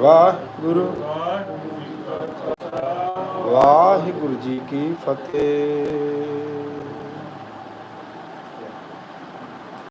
Waheguru. Waheguru ji Ki Fateh.